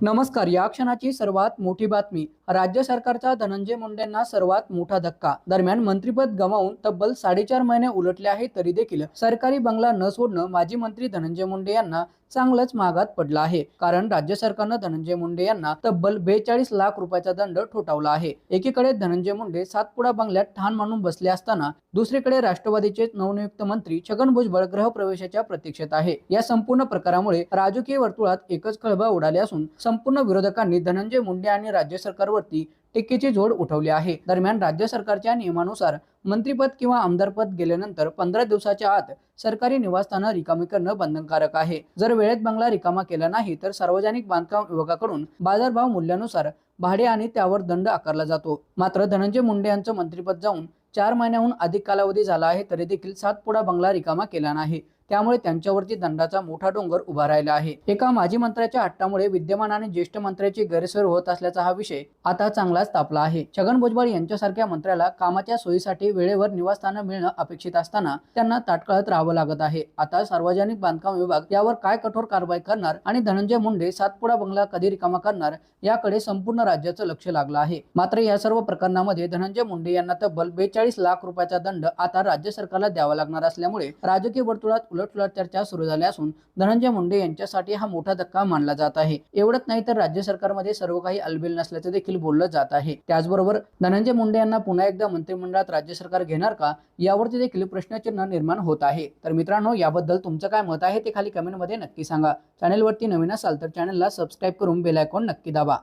नमस्कार या क्षणाची सर्वात मोठी बातमी राज्य सरकारचा धनंजय मुंडेंना सर्वात मोठा धक्का. दरम्यान मंत्रीपद गमावून तब्बल साडेचार महिने उलटले आहे तरी देखील सरकारी बंगला न सोडणं माजी मंत्री धनंजय मुंडे यांना चांगलंच महागात पडलं आहे. कारण राज्य सरकारनं धनंजय मुंडे यांना तब्बल बेचाळीस लाख रुपयाचा दंड ठोठावला आहे. एकीकडे धनंजय मुंडे सातपुडा बंगल्यात ठाण मानून बसले असताना दुसरीकडे राष्ट्रवादीचे नवनियुक्त मंत्री छगन भुजबळ गृहप्रवेशाच्या प्रतीक्षेत आहे. या संपूर्ण प्रकारामुळे राजकीय वर्तुळात एकच खळबळ उडाली असून संपूर्ण विरोधकांनी धनंजय मुंडे आणि राज्य सरकारवर सरकारवरती टीकेची झोड उठवली आहे. दरम्यान राज्य सरकारच्या नियमानुसार मंत्रीपद किंवा आमदारपद गेल्यानंतर पंधरा दिवसाच्या आत सरकारी निवासस्थानं रिकामी करणं बंधनकारक आहे. जर वेळेत बंगला रिकामा केला नाही तर सार्वजनिक बांधकाम विभागाकडून बाजारभाव मूल्यानुसार भाडे आणि त्यावर दंड आकारला जातो. मात्र धनंजय मुंडे यांचं मंत्रीपद जाऊन चार महिन्याहून अधिक कालावधी झाला आहे तरी देखील सात पुढा बंगला रिकामा केला नाही. त्यामुळे त्यांच्यावरती दंडाचा मोठा डोंगर उभा राहिला आहे. एका माजी मंत्र्याच्या हट्टामुळे विद्यमान आणि ज्येष्ठ मंत्र्याची गैरसोय होत असल्याचा हा विषय आता चांगलाच तापला आहे. छगन भुजबळ यांच्यासारख्या मंत्र्याला कामाच्या सोयीसाठी वेळेवर निवासस्थानं मिळणं अपेक्षित असताना त्यांना ताटकळत राहावं लागत आहे. आता सार्वजनिक बांधकाम विभाग यावर काय कठोर कारवाई करणार आणि धनंजय मुंडे सातपुडा बंगला कधी रिकामा करणार याकडे संपूर्ण राज्याचं लक्ष लागलं आहे. मात्र या सर्व प्रकरणामध्ये धनंजय मुंडे यांना तब्बल बेचाळीस लाख रुपयाचा दंड आता राज्य सरकारला द्यावा लागणार असल्यामुळे राजकीय वर्तुळात उलटसुलट चर्चा सुरू झाल्या असून धनंजय मुंडे यांच्यासाठी हा मोठा धक्का मानला जात आहे. एवढंच नाही तर राज्य सरकारमध्ये सर्व काही अलबेल नसल्याचं देखील बोललं जात आहे. त्याचबरोबर धनंजय मुंडे यांना पुन्हा एकदा मंत्रिमंडळात राज्य सरकार घेणार का यावरती देखील प्रश्नचिन्ह निर्माण होत आहे. तर मित्रांनो याबद्दल तुमचं काय मत आहे ते खाली कमेंटमध्ये नक्की सांगा. चॅनेलवरती नवीन असाल तर चॅनलला सबस्क्राईब करून बेल आयकॉन नक्की दाबा.